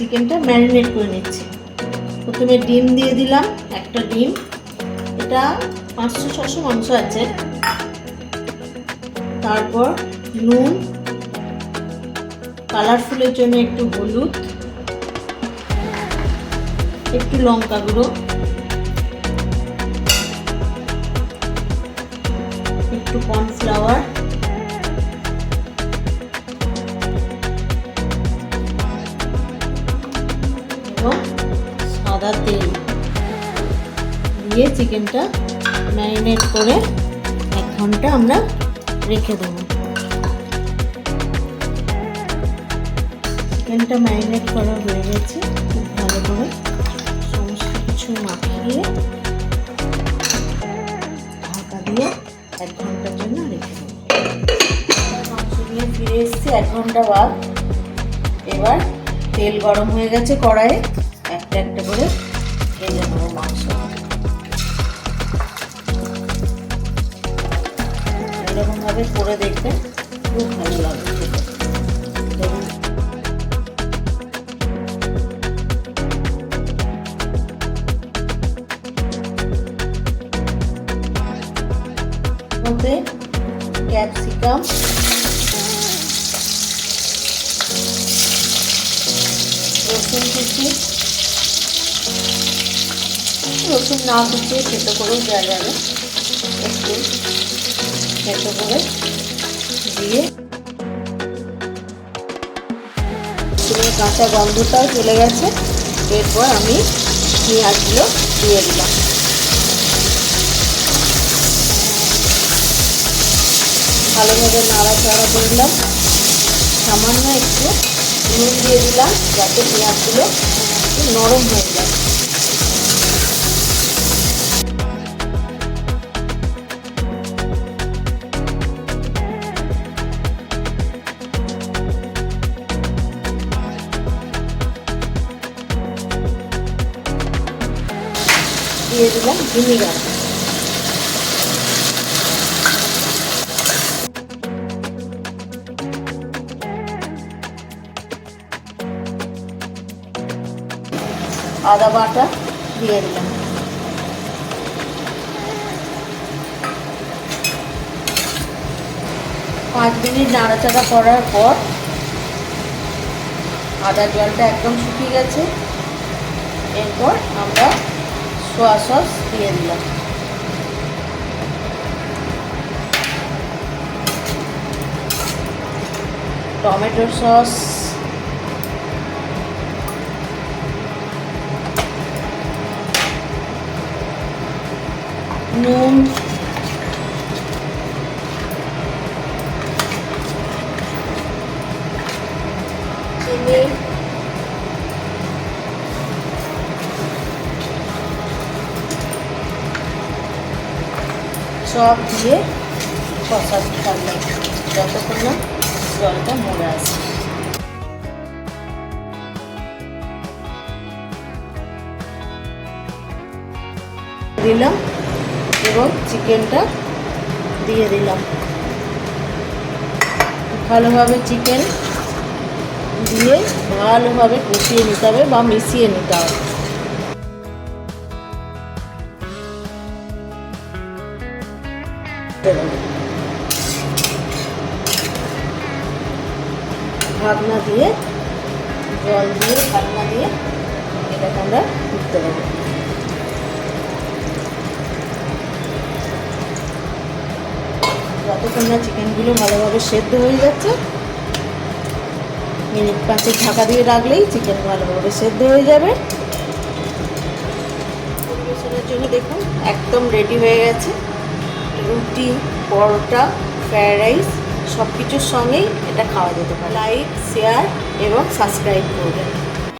চিকেনটা ম্যারিনেট করে নিচ্ছি। প্রথমে ডিম দিয়ে দিলাম, একটা ডিম। এটা পাঁচশো ছশো মাংস আছে। তারপর নুন, কালারফুলের জন্য একটু হলুদ, একটু লঙ্কা গুঁড়ো, একটু কর্নফ্লাওয়ার। সাদা তেল দিয়ে চিকেনটা ম্যারিনেট করে এক ঘণ্টা আমরা রেখে দেবো। চিকেনটা ম্যারিনেট করা হয়ে গেছে, খুব ভালো করে সমস্ত কিছু মাখিয়ে ঢাকা দিয়ে এক ঘণ্টার জন্য রেখে দেবো। নিয়ে ফিরে এসেছি, এক ঘণ্টা বাদ। এবার তেল গরম হয়ে গেছে কড়াইয়ে। একটা করে ভেজে নেব মাংস। এরকমভাবে করে দেখবেন খুব ভালো লাগবে মধ্যে ক্যাপসিকাম। রসুন কুচি। রসুন না কুচিয়ে খেতে করেও দেওয়া যাবে। একটু খেতে করে দিয়ে কাঁচা গন্ধটাও চলে গেছে। এরপর আমি পেঁয়াজগুলো দিয়ে দিলাম। ভালোভাবে নাড়াচাড়া করলাম সামান্য একটু নুন দিয়ে দিলাম যাতে পেঁয়াজগুলো নরম হয়ে যায়। দিয়ে দিলাম ভিনিগার আদা বাটা দিয়ে দিলাম। পাঁচ মিনিট নাড়াচাড়া করার পর আদা জলটা একদম শুকিয়ে গেছে। এরপর আমরা সোয়া সস দিয়ে দিলাম। Tomato sauce. নুন। চিনি। সব দিয়ে কষাতে থাকলাম যতক্ষণ না জলটা মরে আসে। দিলাম এবং চিকেনটা দিয়ে দিলাম। ভালোভাবে চিকেন দিয়ে ভালোভাবে কষিয়ে নিতে হবে বা মিশিয়ে নিতে হবে। ঢাকনা দিয়ে, জল দিয়ে ঢাকনা দিয়ে এটাকে আমরা উঠতে দেবো। যতক্ষণ না চিকেনগুলো ভালোভাবে সেদ্ধ হয়ে যাচ্ছে, মিনিট পাঁচেক ঢাকা দিয়ে রাখলেই চিকেন ভালোভাবে সেদ্ধ হয়ে যাবে। পরিবেশনের জন্য দেখুন, একদম রেডি হয়ে গেছে। রুটি পরোটা ফ্রায়েড রাইস সব কিছুর সঙ্গেই এটা খাওয়া যেতে পারে। লাইক শেয়ার এবং সাবস্ক্রাইব করবেন।